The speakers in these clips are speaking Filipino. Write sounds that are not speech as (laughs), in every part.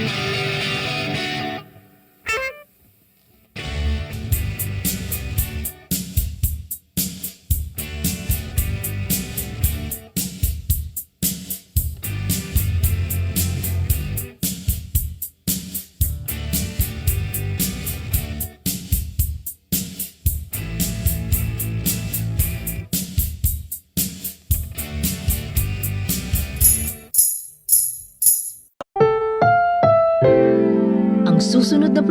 Ang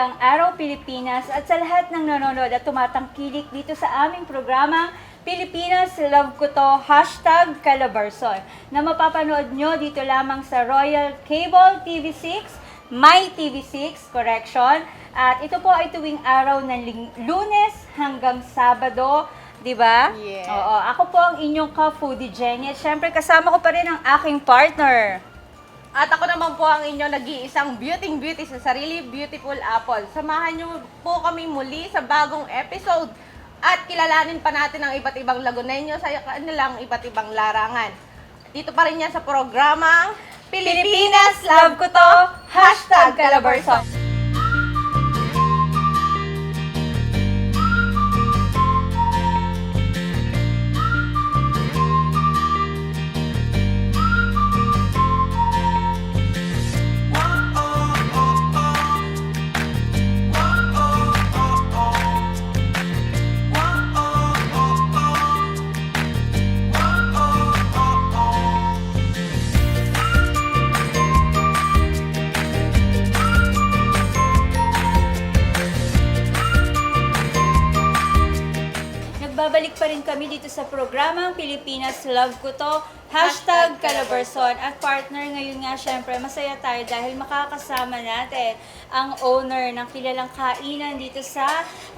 Magandang araw Pilipinas at sa lahat ng nanonood at tumatangkilik dito sa aming programang Pilipinas Love Ko To Hashtag Calabarzon na mapapanood nyo dito lamang sa Royal Cable TV6, My TV6, correction. At ito po ay tuwing araw ng lunes hanggang Sabado, di ba? Yes. Oo, ako po ang inyong ka-foodie Jenny at syempre kasama ko pa rin ang aking partner. At ako naman po ang inyong nag-iisang beauty beauty sa sarili, Beautiful Apple. Samahan niyo po kami muli sa bagong episode at kilalanin pa natin ang iba't ibang Lagunenyo sa kanilang iba't ibang larangan. Dito pa rin yan sa programang Pilipinas Love Ko To, Hashtag Calabarzon. Dito sa programang Pilipinas Love Ko To, hashtag Calabarzon. At partner ngayon nga, syempre, masaya tayo dahil makakasama natin ang owner ng kilalang kainan dito sa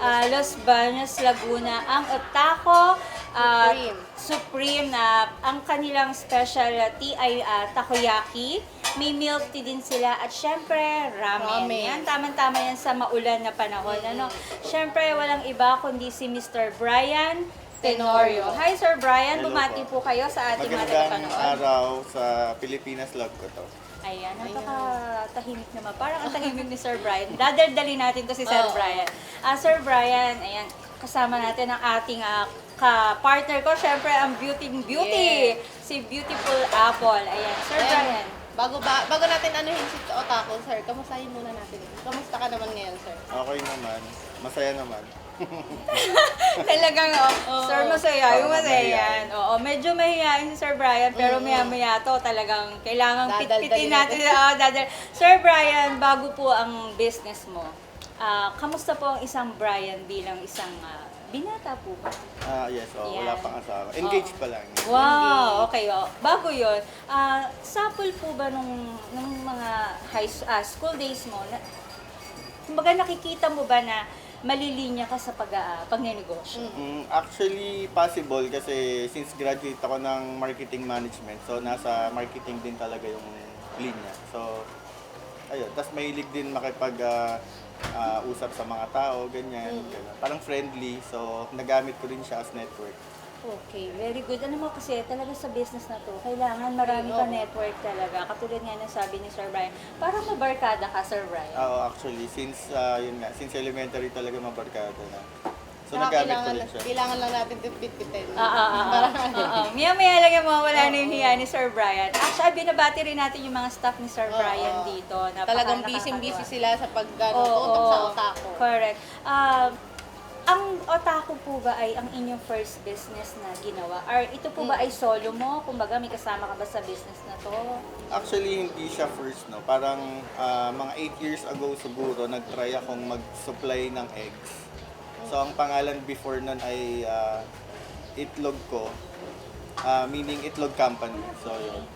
ah, Los Baños, Laguna, ang Otaco ah, Supreme. Supreme na ang kanilang specialty ay ah, takoyaki. May milk tea din sila at syempre ramen. Ramen. Yan, tamang-tama yan sa maulan na panahon. Ano? Syempre, walang iba kundi si Mr. Brian Tenorio. Hi, Sir Brian. Hello Bumati po po. kayo sa ating mga Magandang tagapanood. araw sa Pilipinas Love ko to. Ayan, napaka-tahimik naman. Parang ang tahimik ni Sir Brian. (laughs) Dadaldali natin to si Sir Oo. Brian. Ah, Sir Brian, ayan, kasama natin ang ating ah, ka-partner ko. Syempre, ang beauty beauty. Si Beautiful Apple. Ayan, Sir Ayan. Brian. Bago, ba, bago natin anuhin si Otako, sir, kamustahin muna natin. Kamusta ka naman ngayon, sir? Okay naman. Masaya naman. (laughs) Talagang, oh, Oo. Sir, masaya. Yung Oo, masaya mahihayin. yan. Oo, medyo mahihayin si Sir Brian, pero Mm. maya-maya to talagang kailangan Dadaldalin pitpitin natin. natin. Oo, dadal. Sir Brian, bago po ang business mo, ah, kamusta po ang isang Brian bilang isang ah, binata po ba? Ah, yes, oh, Yan. wala pang asawa. Engaged Oo. pa lang. Wow, okay. Oh. Bago yon, ah, sample po ba nung, nung mga high s- ah, school days mo, na, kumbaga nakikita mo ba na malilinya ka sa pag, uh, pagnenegosyo? Mm, actually, possible kasi since graduate ako ng marketing management, so nasa marketing din talaga yung linya. So, ayun. Tapos mahilig din makipag ah, ah, usap sa mga tao, ganyan. ganun. Parang friendly, so nagamit ko rin siya as network. Okay, very good. Ano mo kasi talaga sa business na to, kailangan marami ka network talaga. Katulad nga ng sabi ni Sir Brian, parang mabarkada ka, Sir Brian. Oo, actually, since, ah, yun nga, since elementary talaga mabarkada na. So, Saka nagamit ko kailangan, rin siya. kailangan lang natin tipid-tipid. Ah, ah, ah, Para ah, ah, ah. Maya-maya lang yung mawawala na yung hiya ni Sir Brian. Actually, binabati rin natin yung mga staff ni Sir Oo. Brian dito. Napaka- Talagang nakakatuwa. busy-busy sila sa pag ano, Oo, tutok sa oo. otako. Correct. Ah, ang otaku po ba ay ang inyong first business na ginawa? Or ito po ba ay solo mo? Kumbaga, may kasama ka ba sa business na to? Actually, hindi siya first, no? Parang ah, mga 8 years ago siguro, nag-try akong mag-supply ng eggs. So, ang pangalan before nun ay ah, Itlog ko, ah, meaning Itlog Company. So, yun.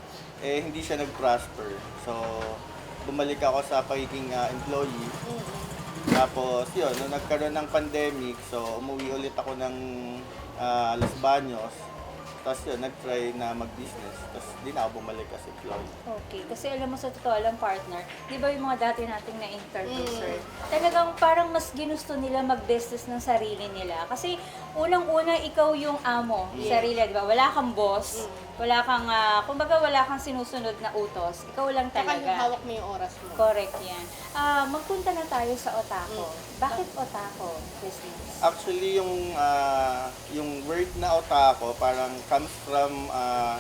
Eh, hindi siya nag-prosper. So, bumalik ako sa pagiging ah, employee. Tapos, yun, nung nagkaroon ng pandemic, so umuwi ulit ako ng ah, Los Baños. Tapos yun, nag-try na mag-business. Tapos di na ako bumalik as employee. Okay, kasi alam mo sa totoo lang partner, di ba yung mga dati nating na-interview, Mm. sir? Talagang parang mas ginusto nila mag-business ng sarili nila. Kasi unang-una, ikaw yung amo, Yeah. sarili, di ba? Wala kang boss, Mm. wala kang, ah, kumbaga wala kang sinusunod na utos. Ikaw lang Saka talaga. hawak mo yung oras mo. Correct yan. Ah, magpunta na tayo sa Otako. Mm. Bakit Otako business? Actually, yung ah, yung word na otako parang comes from ah,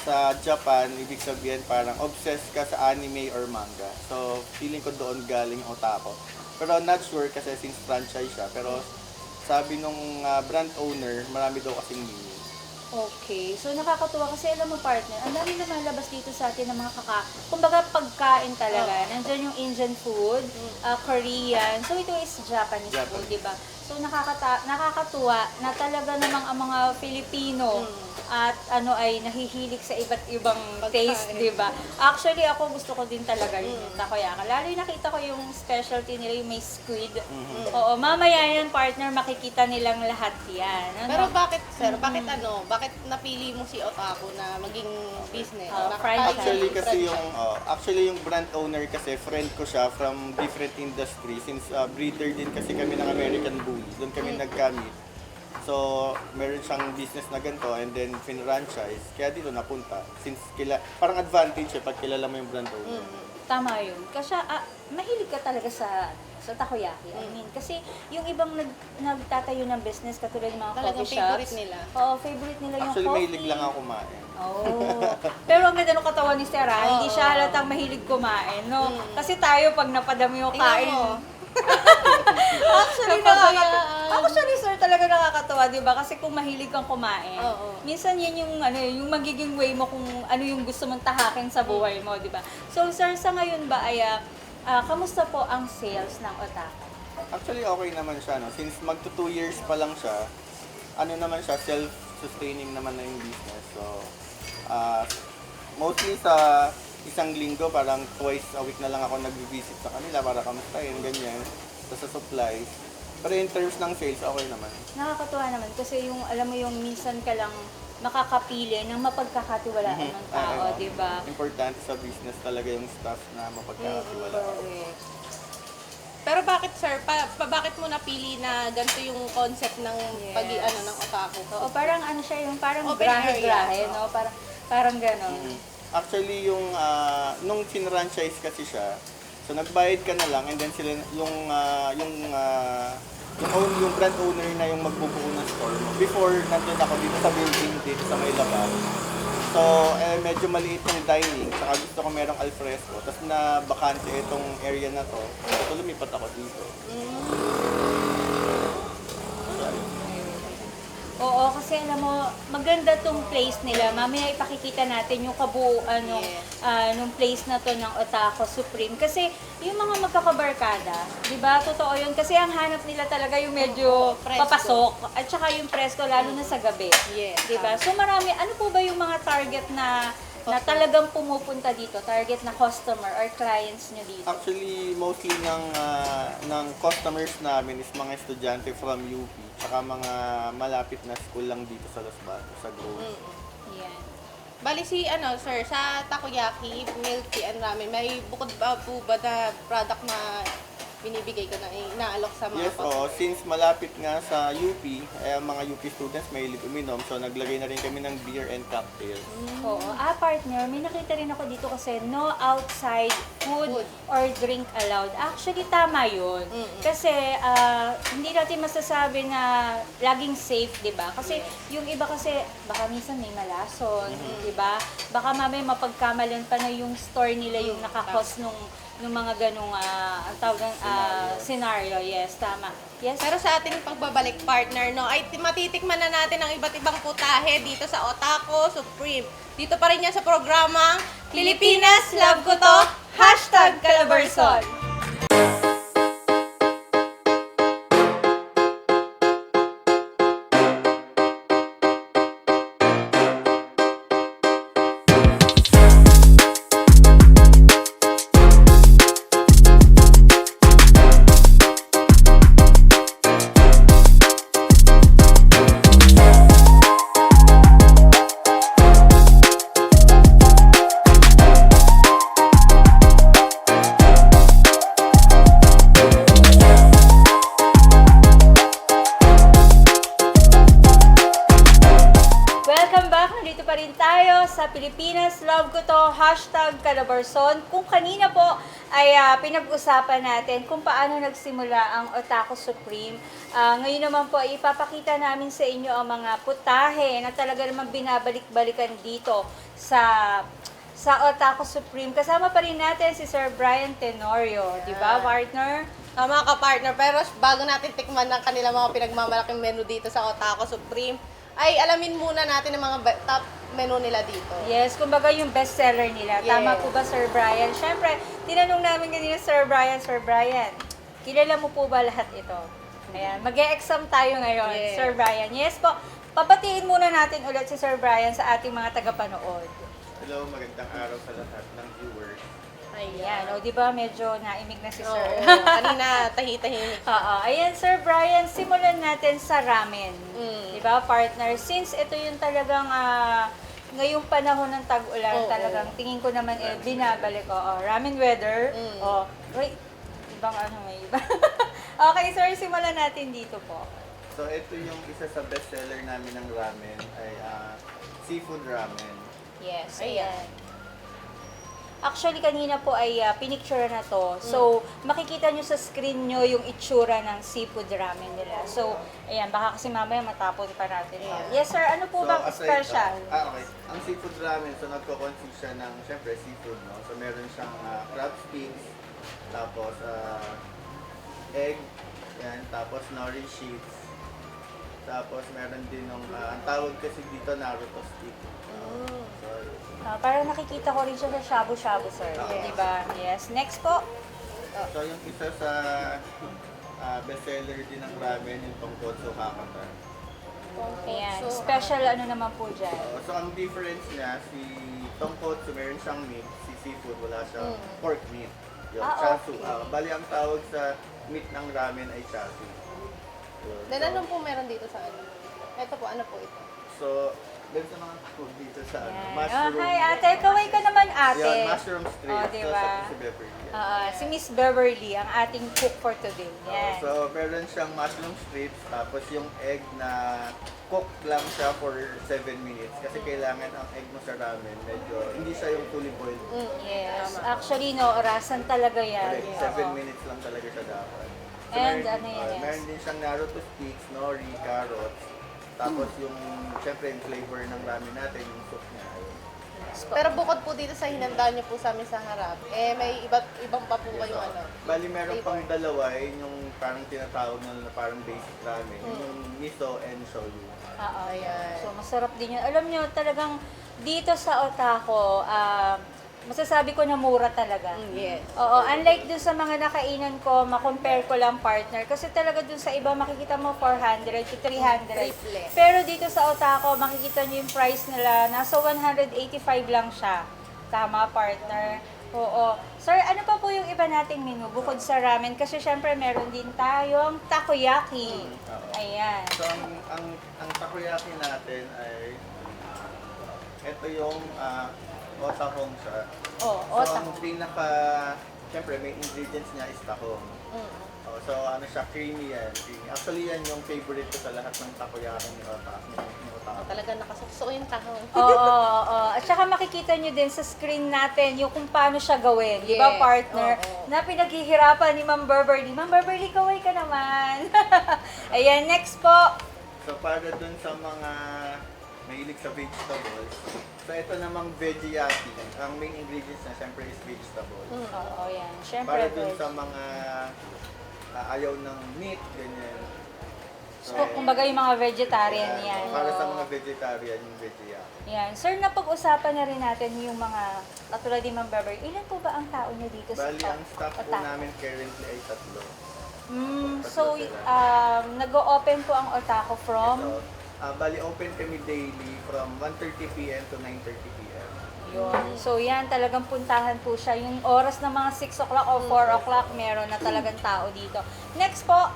sa Japan, ibig sabihin parang obsessed ka sa anime or manga. So, feeling ko doon galing otako. Pero not sure kasi since franchise siya. Pero sabi nung ah, brand owner, marami daw kasing meaning. Okay. So, nakakatuwa kasi alam mo, partner, ang dami na malabas dito sa atin ng mga kaka... Kumbaga, pagkain talaga. Nandyan yung Indian food, ah, Korean. So, ito is Japanese, Japanese. food, di ba? So, nakakata nakakatuwa na talaga namang ang mga Filipino at ano ay nahihilig sa iba't ibang Pagkain. taste, di ba? Actually, ako gusto ko din talaga yung takoyaki. Lalo yung nakita ko yung specialty nila, yung may squid. Oo, mamaya yan, partner, makikita nilang lahat yan. Ano? Pero bakit, sir, bakit ano, bakit napili mo si Otaku na maging business? Oh, Na- franchise. Actually kasi franchise. yung oh, actually yung brand owner kasi friend ko siya from different industry since uh, breeder din kasi kami ng American Bully. Doon kami nagkamit. So, meron siyang business na ganito and then fin-franchise. Kaya dito napunta. Since kila, parang advantage eh pag kilala mo yung brand owner. Tama yun. Kasi ah, mahilig ka talaga sa sa takoyaki. I Mm. mean, kasi yung ibang nag, nagtatayo ng business, katulad ng mga Talagang coffee shops. favorite nila. Oo, favorite nila yung Actually, coffee. mahilig lang ako kumain. Oh. Pero ang ganda ng katawan ni Sarah, hindi siya halatang mahilig kumain, no? Kasi tayo, pag napadami yung Mm. Tingnan kain, mo. (laughs) Actually, nakakatawa. Actually, sir, talaga nakakatawa, di ba? Kasi kung mahilig kang kumain, Oo. minsan yun yung, ano, yung magiging way mo kung ano yung gusto mong tahakin sa buhay mo, di ba? So, sir, sa ngayon ba, ay, ah, ah, kamusta po ang sales ng Otaku? Actually, okay naman siya. No? Since magto 2 years pa lang siya, ano naman siya, self-sustaining naman na yung business. So, ah, mostly sa isang linggo, parang twice a week na lang ako nag-visit sa kanila para kamustahin, ganyan. So, sa supplies. Pero in terms ng sales, okay naman. Nakakatuwa naman kasi yung, alam mo yung minsan ka lang makakapili ng mapagkakatiwalaan Mhm. ng tao, Ano, di ba? Importante sa business talaga yung staff na mapagkakatiwala. Correct. Pero bakit, sir, pa, pa- bakit mo napili na ganito yung concept ng pag Yes. ano ng Otaku? Oo, parang ano siya, yung parang grahe-grahe, no? Parang, parang gano'n. Mhm. Actually, yung ah, nung fin-franchise kasi siya, so nagbayad ka na lang and then sila yung ah, yung ah, yung, own, yung brand owner na yung magbubuo ng store mo. Before, nandun ako dito sa building dito sa may labas. So, eh, medyo maliit yung dining, saka gusto ko merong alfresco. Tapos na bakante itong area na to, so lumipat ako dito. Oo, kasi alam mo, maganda tong place nila. Mamaya ipakikita natin yung kabuuan ng Yes. ah, nung place na to ng Otaku Supreme. Kasi yung mga magkakabarkada, di ba? Totoo yun. Kasi ang hanap nila talaga yung medyo Presko. papasok. At saka yung presko, lalo na sa gabi. Yes. Di ba? So marami, ano po ba yung mga target na na talagang pumupunta dito, target na customer or clients nyo dito? Actually, mostly ng ah, ng customers namin is mga estudyante from UP, tsaka mga malapit na school lang dito sa Los Batos, sa Grove. Yan. Bali si ano, sir, sa takoyaki, milk tea and ramen, may bukod ba po ba na product na binibigay ko na inaalok sa mga Yes, oo. Since malapit nga sa UP, eh, ang mga UP students may uminom, so naglagay na rin kami ng beer and cocktails. Oo. Ah, partner, may nakita rin ako dito kasi no outside food, Food. or drink allowed. Actually, tama yun. Kasi ah, hindi natin masasabi na laging safe, di ba? Kasi yung iba kasi, baka minsan may malason, di ba? Baka mamaya mapagkamalan pa na yung store nila yung nakakos nung nung mga ganong ah, ang tawag ng, ah, scenario. Yes, tama. Yes. Pero sa ating pagbabalik partner, no, ay ti- matitikman na natin ang iba't ibang putahe dito sa Otaco Supreme. Dito pa rin yan sa programang Pilipinas, Love Ko To, Hashtag Calabarzon. Pilipinas. Love ko to, hashtag Calabarzon. Kung kanina po ay ah, pinag-usapan natin kung paano nagsimula ang Otaku Supreme. Ah, ngayon naman po ay ipapakita namin sa inyo ang mga putahe na talaga naman binabalik-balikan dito sa sa Otaku Supreme. Kasama pa rin natin si Sir Brian Tenorio, di ba, partner? Tama ka partner, pero bago natin tikman ng kanila mga pinagmamalaking menu dito sa Otaco Supreme, ay alamin muna natin ang mga top menu nila dito. Yes, kumbaga yung bestseller nila. Tama Yes. po ba, Sir Brian? Siyempre, tinanong namin kanina, Sir Brian, Sir Brian, kilala mo po ba lahat ito? Ayan, mag exam tayo ngayon, Yes. Sir Brian. Yes po, papatiin muna natin ulit si Sir Brian sa ating mga tagapanood. Hello, magandang araw sa lahat ng viewers. Ayan, o di ba medyo naimig na si Oo, Sir? kanina tahi-tahimik. (laughs) Oo, ayan Sir Brian, simulan natin sa ramen. Mm. Di ba, partner? Since ito yung talagang ah, ngayong panahon ng tag-ulan, Oo. talagang tingin ko naman eh, binabalik. Oo, ramen weather. Mm. Oh, wait, ibang ano may iba. (laughs) okay, sir, simulan natin dito po. So ito yung isa sa bestseller namin ng ramen ay ah, seafood ramen. Yes, Ayan. ayan. Actually, kanina po ay uh, pinicture na to. So, makikita nyo sa screen nyo yung itsura ng seafood ramen nila. So, ayan, baka kasi mamaya matapon pa natin. yan. Yes, sir. Ano po bang aside- special? ah, okay. Ang seafood ramen, so nagko-consist siya ng, syempre, seafood, no? So meron siyang ah, crab sticks, tapos ah, egg, yan, tapos nori sheets, tapos meron din ng, ah, ang tawag kasi dito Naruto stick. Mm. Ah, parang nakikita ko rin siya sa shabu-shabu, sir. Oo. Diba? Yes. Next po. so yung isa sa ah, bestseller din ng ramen, yung Tonkotsu Hakata. Ayan. So, Special ano naman po dyan. Uh, so ang difference niya, si Tonkotsu meron siyang meat, si seafood wala siyang Mm. pork meat. Yung Ah, chasu. okay. Ah, bali ang tawag sa meat ng ramen ay chasu. Yun. Then So- ano po meron dito sa ano? Ito po, ano po ito? So, dun sa mga food dito sa ano, mushroom. Oh, hi, ate. Kaway ka naman, ate. Yan, mushroom strips. Oh, So, diba? sa si Beverly. yan. Ah, si Miss Beverly, ang ating cook for today. Oo, Yan. so, meron siyang mushroom strips, tapos yung egg na cook lang siya for 7 minutes. Kasi Mm. kailangan ang egg mo sa ramen, medyo, hindi siya yung fully boiled. Mm. Yes. Tama. Actually, no, orasan talaga yan. Correct. Oo. 7 minutes lang talaga siya dapat. And meron, ano yan, uh, yes. meron din siyang Naruto sticks, nori, carrots. Tapos Hmm. yung, syempre, yung flavor ng ramen natin, yung soup niya. ayun. Pero bukod po dito sa hinanda niyo po sa amin sa harap, eh may iba't ibang pa po kayo So, ano. Bali, meron flavor. pang dalawa, yun yung parang tinatawag na, na parang basic ramen. Hmm. Yung miso and shoyu. Oo. Ayan. So, masarap din yun. Alam nyo, talagang dito sa Otaco, ah, masasabi ko na mura talaga. Mm, yes. Oo, unlike dun sa mga nakainan ko, makompare ko lang partner. Kasi talaga dun sa iba, makikita mo 400 to 300. Triple. Pero dito sa Otaco, makikita nyo yung price nila, nasa 185 lang siya. Tama, partner? Oo. Sir, ano pa po yung iba nating menu bukod sa ramen? Kasi syempre meron din tayong takoyaki. Oo. Ayan. So, ang, ang, ang takoyaki natin ay, ito yung uh, otahong siya. Oh, So, otahong. ang pinaka, syempre, may ingredients niya is tahong. Oh, so ano siya, creamy yan. Creamy. Actually yan yung favorite ko sa lahat ng takoyaki ni Ota. Ni, ni Ota. Oh, talaga nakasukso yung tahong. Oo, oo, (laughs) oo. At saka makikita nyo din sa screen natin yung kung paano siya gawin. Di ba, Yes, partner? oo. Na pinaghihirapan ni Ma'am Burberly. Ma'am Burberly, kaway ka naman. (laughs) Ayan, next po. So para dun sa mga mahilig sa vegetables, so ito namang veggiati. Ang main ingredients na syempre is vegetables. Oo, yan. Siyempre, Para dun veg. sa mga ah, ayaw ng meat, ganyan. So, kumbaga yung mga vegetarian Ayan. yan. Para sa mga vegetarian, yung veggiati. Yan. Sir, napag-usapan na rin natin yung mga, katulad ni Ma'am Burberry, ilan po ba ang tao niyo dito sa Bali, ang staff po namin currently ay tatlo. Mm, so, um, nag-o-open po ang Otaku from? So, ah, bali, open kami daily from 1.30pm to 9.30pm. Yun. So yan, talagang puntahan po siya. Yung oras ng mga 6 o'clock o 4 o'clock, meron na talagang tao dito. Next po,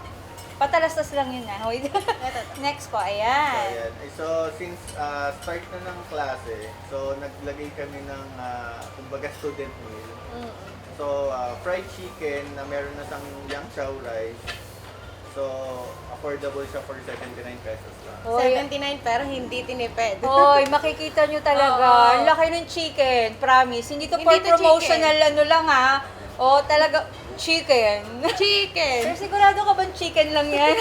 patalastas lang yun na. Wait. (laughs) Next po, So, ayan. ayan. Eh, So, since ah, start na ng klase, so naglagay kami ng, ah, kumbaga, student meal. So, ah, fried chicken na meron na sang yang chow rice. So, affordable siya for 79 pesos lang. Hoy, 79 pero hindi tinipid. Hoy, (laughs) makikita nyo talaga. Ang laki ng chicken. Promise. Hindi to Hindi for to promotional ano lang ha. O talaga, chicken. Sir, Chicken! sigurado ka bang chicken lang yan?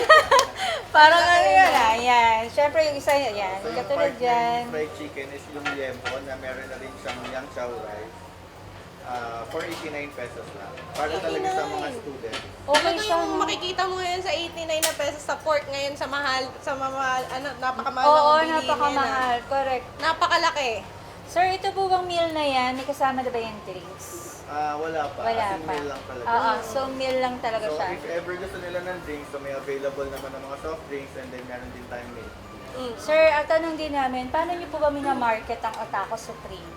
(laughs) Parang ano yan ah. Yan. Siyempre yung isa yan. So, yung Katulad ng fried chicken is yung liempo na meron na rin siyang yang chow rice. Ah, for 89 pesos lang. Para talaga sa mga students. Okay Talaga siya. yung no? makikita mo ngayon sa 89 na pesos sa pork ngayon sa mahal, sa mamahal, ano, napakamahal Oo, ng bilihin napakamahal. Correct. ah. Napakalaki. Sir, ito po bang meal na yan? May kasama na ba yung drinks? Ah, wala pa. Wala As in pa. meal lang talaga. Oo, so meal lang talaga So, siya. if ever gusto nila ng drinks, so may available naman ng mga soft drinks and then meron din tayong milk. Sir, at tanong din namin, paano niyo po ba minamarket ang Otaku Supreme?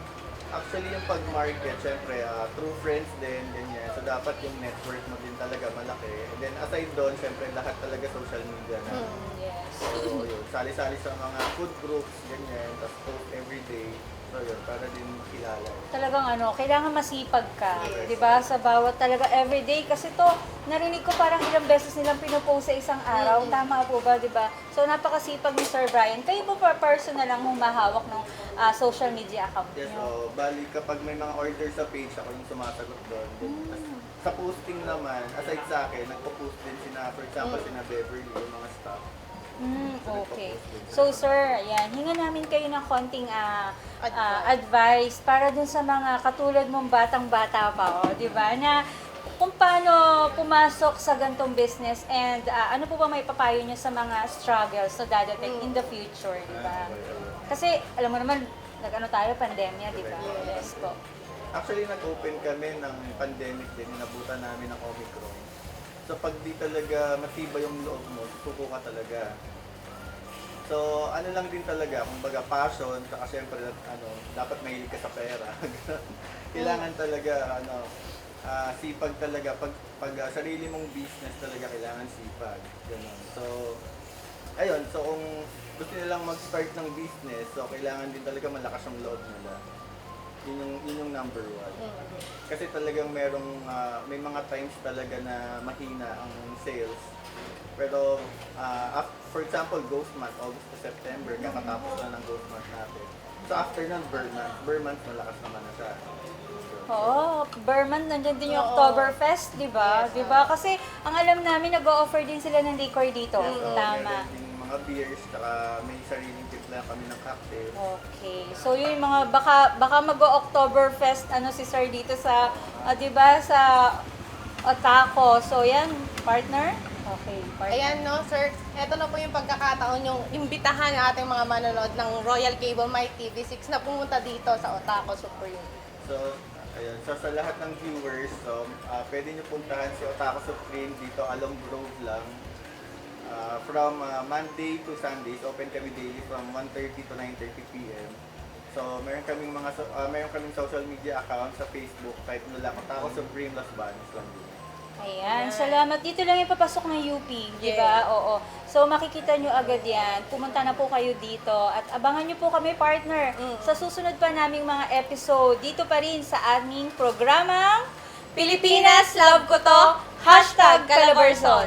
Actually, yung pag-market, syempre, ah, through friends din, ganyan. So, dapat yung network mo din talaga malaki. And then, aside doon, syempre, lahat talaga social media na. Yes. So, yun, sali-sali sa mga food groups, ganyan. Tapos, post everyday. So, yun, para din kilala. Talagang ano, kailangan masipag ka, Yes. 'di ba? Sa bawat talaga everyday kasi to narinig ko parang ilang beses nilang pinopost sa isang araw. Tama po ba, 'di ba? So napakasipag ni Sir Brian. Kayo po per personal lang humahawak ng ah, social media account Yes, niyo. so, bali, kapag may mga order sa page, ako yung sumasagot doon. Tas sa posting naman, aside sa akin, nagpo-post din sina, for example, sina Beverly, yung mga staff. Mm, okay. So sir, ayan, hinga namin kayo ng konting ah, ah, Advice. para dun sa mga katulad mong batang-bata pa, oh, 'di ba? Na kung paano pumasok sa gantong business and ah, ano po ba may papayo niyo sa mga struggles na dadating in the future, 'di ba? Kasi alam mo naman, nag-ano tayo pandemya, 'di ba? Yes po. Actually, nag-open kami ng pandemic din, inabutan namin ng Omicron. So, pag di talaga matibay yung loob mo, suko ka talaga. So, ano lang din talaga, kumbaga passion, saka syempre, ano, dapat mahilig ka sa pera. (laughs) kailangan talaga, ano, ah, sipag talaga. Pag, pag ah, sarili mong business talaga, kailangan sipag. Ganun. So, ayun, so kung gusto nilang mag-start ng business, so kailangan din talaga malakas yung loob nila. Yun yung, yun yung number one. Kasi talagang merong, ah, may mga times talaga na mahina ang sales. Pero, ah, af- for example, Ghost Month, August to September, kakatapos na ng Ghost Month natin. So after nun, Burr Month. Burr Month, malakas naman na siya. Oo, Berman, nandiyan din yung Oo. Oktoberfest, di ba? Di ba? Kasi ang alam namin, nag-o-offer din sila ng liquor dito. Tama. Mga beers, tsaka may sariling timpla kami ng cocktail. Okay. So yun yung mga baka baka mag-Oktoberfest ano si Sir dito sa ah, 'di ba sa Otaco. So yan, partner. Okay, partner. Ayan no, sir. Ito na po yung pagkakataon yung imbitahan ng ating mga manonood ng Royal Cable My TV6 na pumunta dito sa Otaco Supreme. So, ayun. So, sa lahat ng viewers, so, ah, pwede nyo puntahan si Otaku Supreme dito along Grove lang. Ah, from ah, Monday to Sundays, open kami daily from 1.30 to 9.30 p.m. So, meron kaming mga so, ah, meron kaming social media account sa Facebook, type nyo lang Otaku Supreme Las Baños lang din. Ayan, salamat. Dito lang yung papasok ng UP, di ba? Oo. So makikita nyo agad yan. Pumunta na po kayo dito at abangan nyo po kami, partner, sa susunod pa naming mga episode dito pa rin sa aming programang Pilipinas, love ko to. Hashtag Calabarzon.